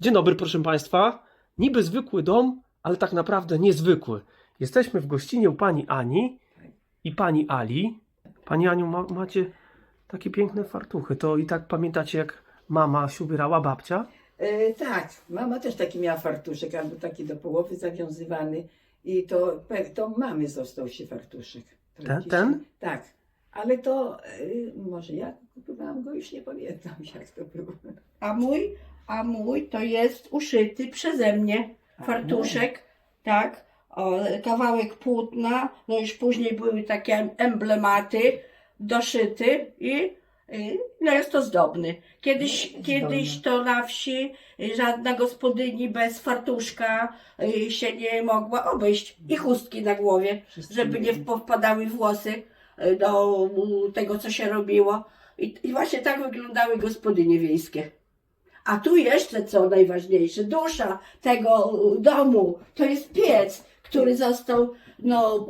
Dzień dobry, proszę Państwa. Niby zwykły dom, ale tak naprawdę niezwykły. Jesteśmy w gościnie u pani Ani i pani Ali. Pani Aniu, ma, macie takie piękne fartuchy. To i tak pamiętacie, jak mama się ubierała, babcia? E, tak, mama też taki miała fartuszek, albo taki do połowy zawiązywany. I to, to mamy został się fartuszek. Ten- ten? Tak, ale to e, może ja kupowałam go, już nie pamiętam jak to było. A mój, a mój to jest uszyty przeze mnie fartuszek, tak, o, kawałek płótna, no już później były takie emblematy doszyty i, i no jest to zdobny. Kiedyś, No, kiedyś zdobny. to na wsi y, żadna gospodyni bez fartuszka y, się nie mogła obejść i chustki na głowie, Wszyscy żeby nie mieli. powpadały włosy y, do tego, co się robiło. I, I właśnie tak wyglądały gospodynie wiejskie. A tu jeszcze co najważniejsze, dusza tego domu to jest piec, który został no,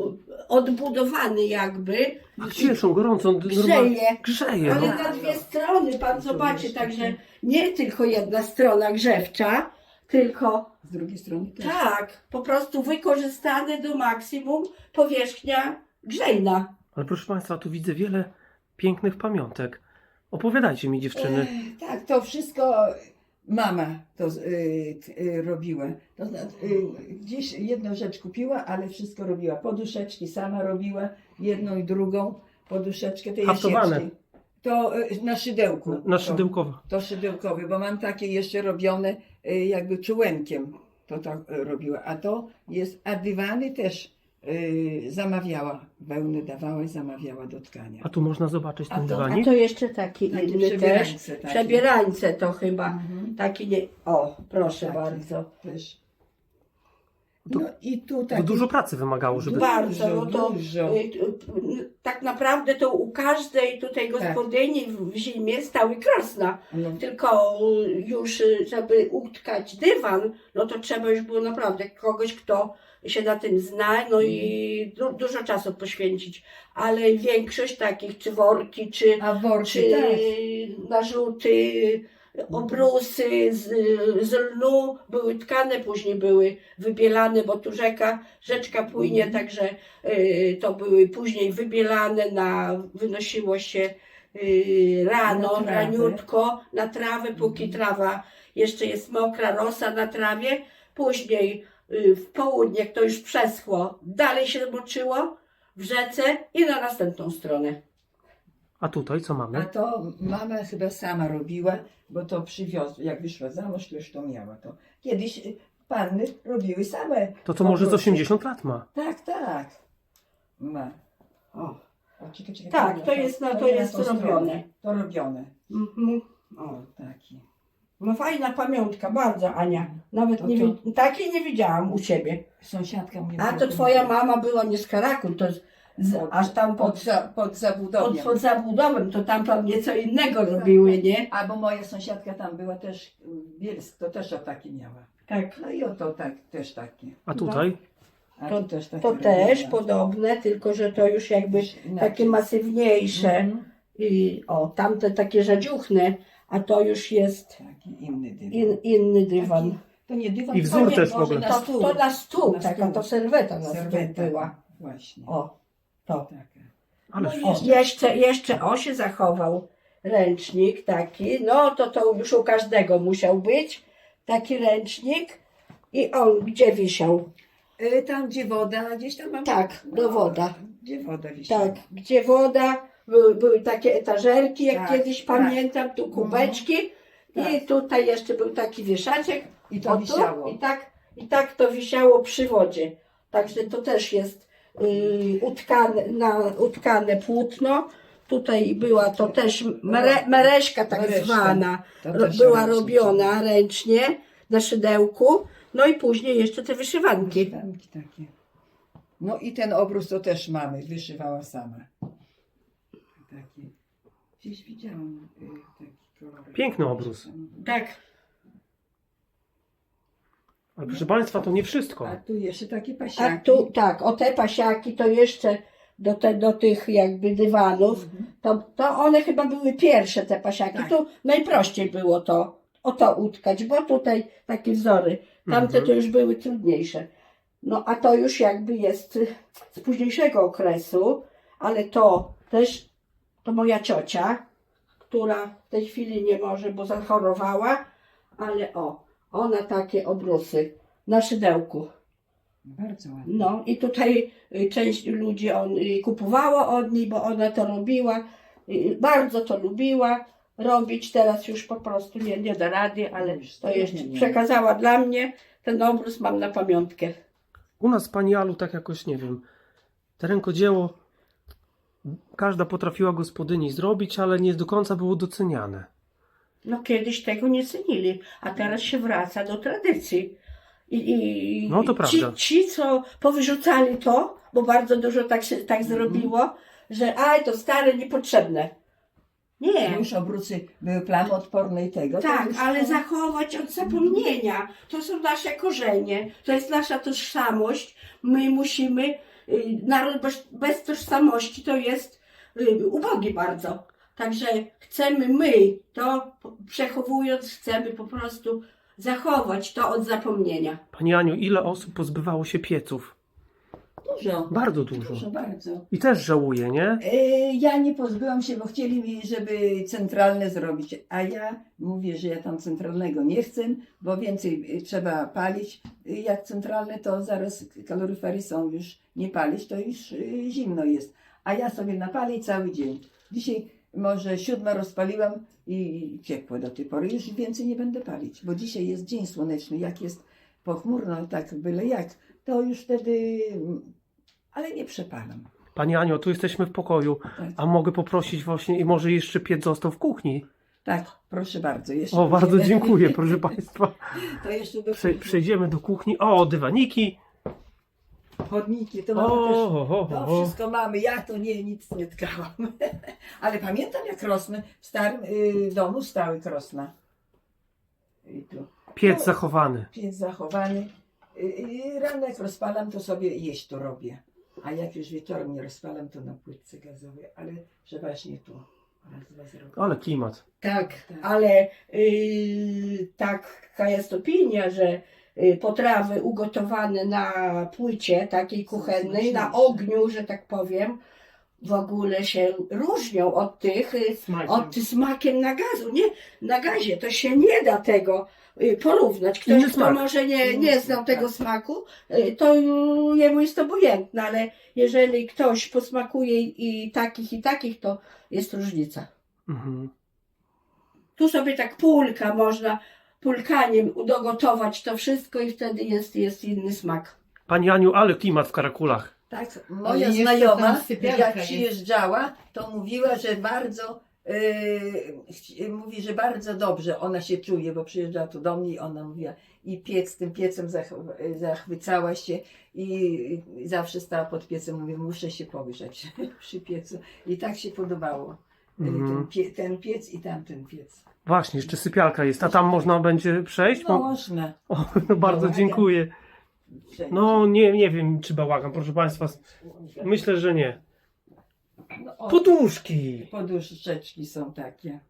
odbudowany jakby. A gdzie są gorąco? Grzeje. Grzeje. Ale No. na dwie strony pan zobaczy, także nie tylko jedna strona grzewcza, tylko Z drugiej strony też. tak, po prostu wykorzystane do maksimum powierzchnia grzejna. Ale proszę Państwa, tu widzę wiele pięknych pamiątek. Opowiadajcie mi, dziewczyny. E, tak, to wszystko mama to y, y, robiła. To, y, gdzieś jedną rzecz kupiła, ale wszystko robiła. Poduszeczki sama robiła, jedną i drugą poduszeczkę, te Haftowane. jasieczki. To y, na szydełku. Na, na To- szydełkowe. To szydełkowy, bo mam takie jeszcze robione y, jakby czułenkiem. To tak y, robiła. A to jest, a dywany też y, zamawiała. Wełny dawała i zamawiała do tkania. A tu można zobaczyć ten A dywanik. to jeszcze taki Takie inny też. przebierańce takie. Przebierańce to chyba. Mhm. Taki nie. O, proszę Taki bardzo. Też. To- No i tu To taki... dużo pracy wymagało, żeby... Bardzo, no to dużo. y, y, tak naprawdę to u każdej tutaj gospodyni w, w zimie stały krosna. No, Tylko y, już, y, żeby utkać dywan, no to trzeba już było naprawdę kogoś, kto się na tym zna, no i du, dużo czasu poświęcić. Ale większość takich, czy worki, czy, a worki czy narzuty, obrusy z, z lnu były tkane, później były wybielane, bo tu rzeka, rzeczka płynie, Mhm. także y, to były później wybielane, na, wynosiło się y, rano, Na raniutko, na trawę, póki Mhm. trawa jeszcze jest mokra, rosa na trawie, później w południe, jak to już przeschło, dalej się moczyło w rzece i na następną stronę. A tutaj co A mamy? to mama chyba sama robiła, bo to przywiozła. Jak wyszła za mąż, to już to miała. To. Kiedyś y, panny robiły same. To co może z obrusy. 80 lat ma? Tak, tak. Ma. O. O, czekaj, czekaj, Tak, to jest na- to jest robione. To robione. Mhm. O, taki. No fajna pamiątka, bardzo Ania. Nawet To nie, to- wi- takiej nie widziałam u ciebie. Sąsiadka mnie A to twoja mama była nie z Karaku, to z, z, Pod- aż tam pod, pod, za, pod pod, zabudową. pod zabudową, to tam pewnie co innego robiły, nie? Albo moja sąsiadka tam była też, y, Bielsk, to też o taki miała. Tak. No i oto tak, też takie. A tutaj? A To- tu też takie To też podobne, tylko że to już jakby inaczej. takie masywniejsze. Mhm. I, o, tamte takie rzadziuchne, a to już jest Taki inny dywan. in, inny dywan. Taki, to nie dywan, I to wzór nie, też w może ogóle. Na To, stół. to na stół, Na taka stół. to serweta na stół była. Właśnie. O, to. Taka. Ale No O, jeszcze- jeszcze, o się zachował ręcznik taki, no to to już u każdego musiał być taki ręcznik i on gdzie wisiał? Y, Tam gdzie woda, gdzieś tam mam. Tak, do woda. Gdzie woda wisiała. Tak, gdzie woda, były, były takie etażerki, jak Tak, kiedyś tak. pamiętam, tu kubeczki Tak. i tutaj jeszcze był taki wieszaczek I to o tu, wisiało. i tak, i tak to wisiało przy wodzie. Także to też jest y, utkane, na, utkane płótno. Tutaj była to też mere, mereszka tak Mereszka. zwana, To ro, też była ręcznie. robiona ręcznie na szydełku. No i później jeszcze te wyszywanki. Wyszywanki takie. No i ten obrus to też mamy, wyszywała sama. Gdzieś widziałam y, taki kolor. Piękny obrus. Tak. Ale proszę Państwa, to nie wszystko. A tu jeszcze takie A pasiaki. tu tak, o te pasiaki to jeszcze do, te, do tych jakby dywanów, Mhm. to, to one chyba były pierwsze te pasiaki. Tak. Tu najprościej było to o to utkać, bo tutaj takie wzory. Tamte Mhm. to już były trudniejsze. No a to już jakby jest z późniejszego okresu, ale to też to moja ciocia, która w tej chwili nie może, bo zachorowała, ale o, ona takie obrusy na szydełku. Bardzo ładnie. No i tutaj y, część ludzi on, y, kupowało od niej, bo ona to robiła. Y, Bardzo to lubiła robić. Teraz już po prostu nie, nie da rady, ale to jeszcze przekazała dla mnie. Ten obrus mam na pamiątkę. U nas Pani Alu tak jakoś, nie wiem, te rękodzieło każda potrafiła gospodyni zrobić, ale nie do końca było doceniane. No kiedyś tego nie cenili, a teraz się wraca do tradycji. I, i No, to ci, prawda. ci, co powyrzucali to, bo bardzo dużo tak się tak Mhm. zrobiło, że aj, to stare, niepotrzebne. Nie. Już obrusy były plamoodporne i tego. Tak, już ale to- zachować od zapomnienia. To są nasze korzenie, to jest nasza tożsamość. My musimy, naród bez, bez tożsamości to jest y, ubogi bardzo. Także chcemy my to przechowując, chcemy po prostu zachować to od zapomnienia. Pani Aniu, ile osób pozbywało się pieców? Dużo. Bardzo dużo. Dużo, bardzo. I też żałuję, nie? E, Ja nie pozbyłam się, bo chcieli mi, żeby centralne zrobić, a ja mówię, że ja tam centralnego nie chcę, bo więcej y, trzeba palić. Y, Jak centralne, to zaraz kaloryfery są już nie palić, to już zimno jest. A ja sobie napalię cały dzień. Dzisiaj może siódma rozpaliłam i ciepło do tej pory. Już więcej nie będę palić, bo dzisiaj jest dzień słoneczny. Jak jest pochmurno, tak byle jak, to już wtedy... Ale nie przepalam. Pani Aniu, tu jesteśmy w pokoju, Tak. a mogę poprosić właśnie i może jeszcze piec został w kuchni. Tak, proszę bardzo. Jeszcze O, bardzo dziękuję, proszę Państwa. To jeszcze do Prze przejdziemy do kuchni. O, dywaniki. chodniki, to O, mamy też. o, o, To o. wszystko mamy. Ja to nie, nic nie tkałam. Ale pamiętam jak krosny w starym y, domu stały krosna. I tu Piec zachowany. piec zachowany. Y, y, rano jak rozpalam, to sobie jeść to robię. A jak już wieczorem nie rozpalam, to na płytce gazowej. Ale przeważnie tu. Raz, dwa. Ale klimat. Tak, Tak. ale yy, taka jest opinia, że yy, potrawy ugotowane na płycie takiej kuchennej, na ogniu, że tak powiem, w ogóle się różnią od tych, yy, od smakiem na gazu. Nie, na gazie to się nie da tego y, porównać. Ktoś, kto smak. może nie, nie znał tego tak. smaku, y, to y, jemu jest obojętne, ale jeżeli ktoś posmakuje i takich, i takich, to jest różnica. Mhm. Tu sobie tak pulka można pulkaniem dogotować to wszystko i wtedy jest, jest inny smak. Pani Aniu, ale klimat w Karakulach. Tak, Ale moja jeszcze znajoma, tam sypialka jak jest. przyjeżdżała, to mówiła, że bardzo, yy, chci- mówi, że bardzo dobrze ona się czuje, bo przyjeżdżała tu do mnie i ona mówiła, i piec, tym piecem zach, zachwycała się i, zawsze stała pod piecem, mówię, muszę się pogrzać przy piecu. I tak się podobało. Yy, Mhm. Ten, pie, ten piec i tamten piec. Właśnie, jeszcze sypialka jest. A tam można będzie przejść? No, Mo- można. O, no bardzo dziękuję. No, nie, nie wiem, czy bałagan, proszę Państwa. Myślę, że nie. No, o, Poduszki. Poduszeczki są takie.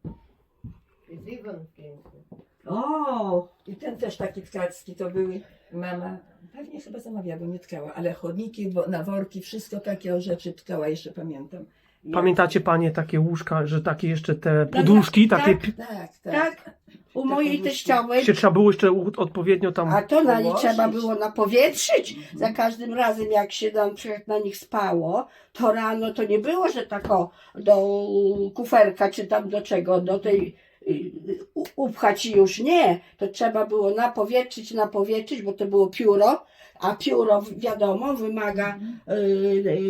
Dywan piękny. O, i ten też taki tkacki to były. Mama pewnie chyba zamawiała, bo nie tkała, ale chodniki, wo- na worki, wszystko takie o rzeczy tkała, jeszcze pamiętam. Ja- Pamiętacie Panie takie łóżka, że takie jeszcze te poduszki, tak, takie tak. pi- Tak, tak. Tak, u Te mojej teściowej się trzeba było jeszcze u- odpowiednio tam... A to na nich Położyć. trzeba było napowietrzyć. Za każdym razem, jak się na przykład na nich spało, to rano to nie było, że tak o, do kuferka czy tam do czego, do tej y, u- upchać i już nie. To trzeba było napowietrzyć, napowietrzyć, bo to było pióro, a pióro wi- wiadomo wymaga y,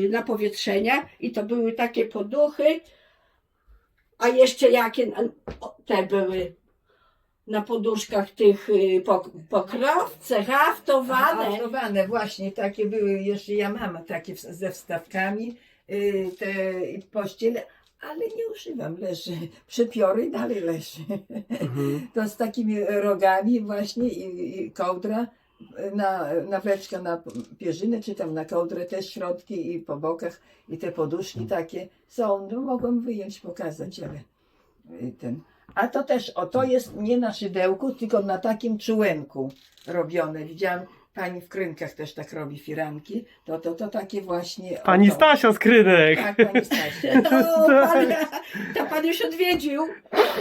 y, napowietrzenia i to były takie poduchy, a jeszcze jakie o, te były na poduszkach tych y, pok- pokrowce, haftowane. Haftowane, właśnie takie były, jeszcze ja mam takie w- ze wstawkami, y, te pościele, ale nie używam, leży. Przypiory dalej leży. Mhm. To z takimi rogami właśnie i, i kołdra na, nawleczka na pierzynę, czy tam na kołdrę też środki i po bokach i te poduszki takie są, no mogą wyjąć, pokazać, ale y, ten, A to też, o to jest nie na szydełku, tylko na takim czułenku robione. Widziałam, pani w Krynkach też tak robi firanki. To, to, to takie właśnie. Pani to. Stasia z Krynek. Tak, pani Stasia. No, pan, to pan już odwiedził.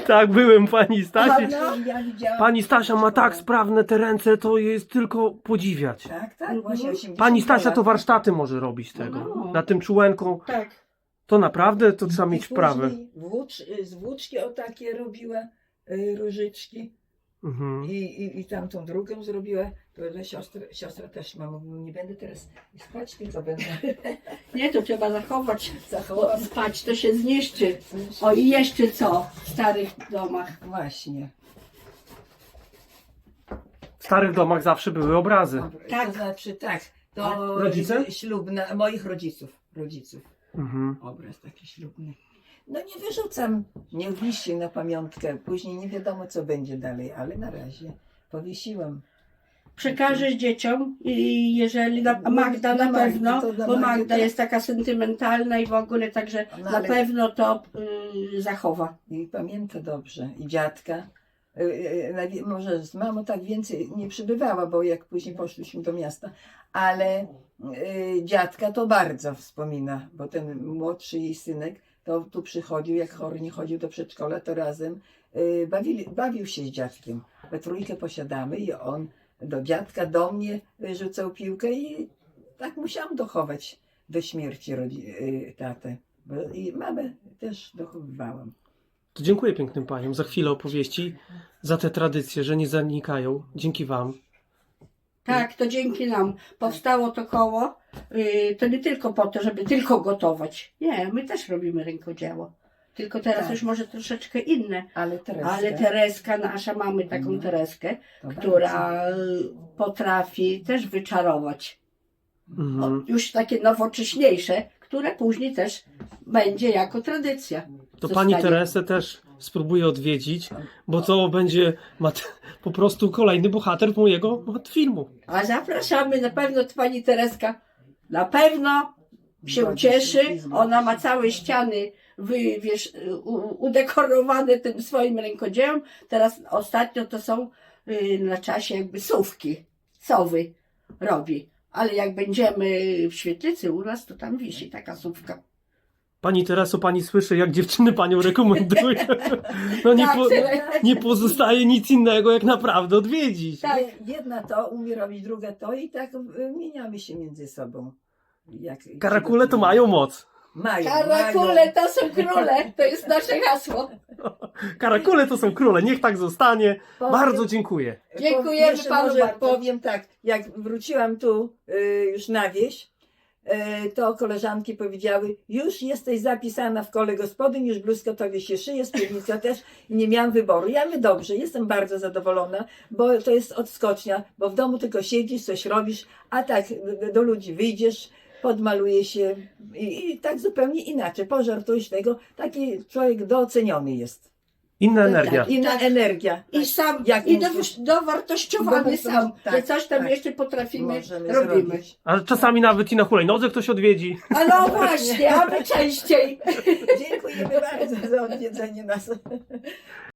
Tak, byłem pani Stasi. No, ja widziałam. Pani Stasia ma tak sprawne te ręce, to jest tylko podziwiać. Tak, tak, właśnie 80 Pani Stasia to warsztaty może robić tego. No. Na tym czułenką. Tak. To naprawdę to trzeba I mieć wprawę. później Włócz, z włóczki o takie robiła y, różyczki Mhm. i, i, i tamtą drugą zrobiła. To dla siostry, siostra też ma, mówię, nie będę teraz spać, tylko będę Nie, to trzeba zachować. Bo zachować. spać to się zniszczy. O i jeszcze co w starych domach. Właśnie. W starych domach zawsze były obrazy. Tak. To znaczy tak, to rodzice? ślubna, moich rodziców, rodziców. Mhm. Obraz taki ślubny. No nie wyrzucam, nie w liście na pamiątkę. Później nie wiadomo co będzie dalej, ale na razie powiesiłam. Przekażesz dzieciom i jeżeli na, Magda na Magdy, pewno, bo Magda tak. jest taka sentymentalna i w ogóle także No, na pewno to y, zachowa. I pamięta dobrze. I dziadka. Y, y, nawi- Może z mamą tak więcej nie przybywała, bo jak później poszliśmy do miasta, ale y, dziadka to bardzo wspomina, bo ten młodszy jej synek to tu przychodził, jak chory nie chodził do przedszkola, to razem y, bawili, bawił się z dziadkiem. We trójkę posiadamy i on do dziadka, do mnie y, rzucał piłkę i tak musiałam dochować do śmierci y, tatę. I mamę też dochowywałam. To dziękuję pięknym paniom za chwilę opowieści, za te tradycje, że nie zanikają. Dzięki wam. Tak, to dzięki nam powstało to koło. y, To nie tylko po to, żeby tylko gotować. Nie, my też robimy rękodzieło. Tylko teraz Tak. już może troszeczkę inne. Ale Tereska, Ale Tereska, nasza, mamy taką No. Tereskę, to która y, potrafi też wyczarować. O, Mhm. już takie nowocześniejsze, które później też będzie jako tradycja. To Zostanie. pani Teresę też spróbuję odwiedzić, bo to będzie mat- po prostu kolejny bohater mojego filmu. A zapraszamy na pewno pani Tereska. Na pewno się ucieszy. Ona ma całe ściany wy, wiesz, u, udekorowane tym swoim rękodziełem. Teraz ostatnio to są y, na czasie jakby sówki. Sowy robi. Ale jak będziemy w świetlicy u nas, to tam wisi taka sówka. Pani Tereso, pani słyszy, jak dziewczyny panią rekomendują. No nie, Tak, po, tyle. nie pozostaje nic innego, jak naprawdę odwiedzić. Tak. Je- Jedna to umie robić, druga to i tak wymieniamy się między sobą. Jak, Karakule to mają moc. Mają, Karakule mają. to są króle. To jest nasze hasło. Karakule to są króle, niech tak zostanie. Powiem- Bardzo dziękuję. Dziękujemy jeszcze panu może bardzo. powiem tak, jak wróciłam tu y, już na wieś, to koleżanki powiedziały, już jesteś zapisana w kole gospodyń, już bluzka tobie się szyje, spódnica też i nie miałam wyboru. Ja mówię, dobrze, jestem bardzo zadowolona, bo to jest odskocznia, bo w domu tylko siedzisz, coś robisz, a tak do ludzi wyjdziesz, podmaluje się i, i tak zupełnie inaczej, pożartujesz tego, taki człowiek doceniony jest. Inna energia. tak. Inna energia. I sam, Jak i do, dowartościowany sam, że tak, coś tam tak. jeszcze potrafimy, Możemy robimy. zrobić. Ale czasami nawet i na hulajnodze ktoś odwiedzi. A no właśnie, aby częściej. Dziękujemy bardzo za odwiedzenie nas.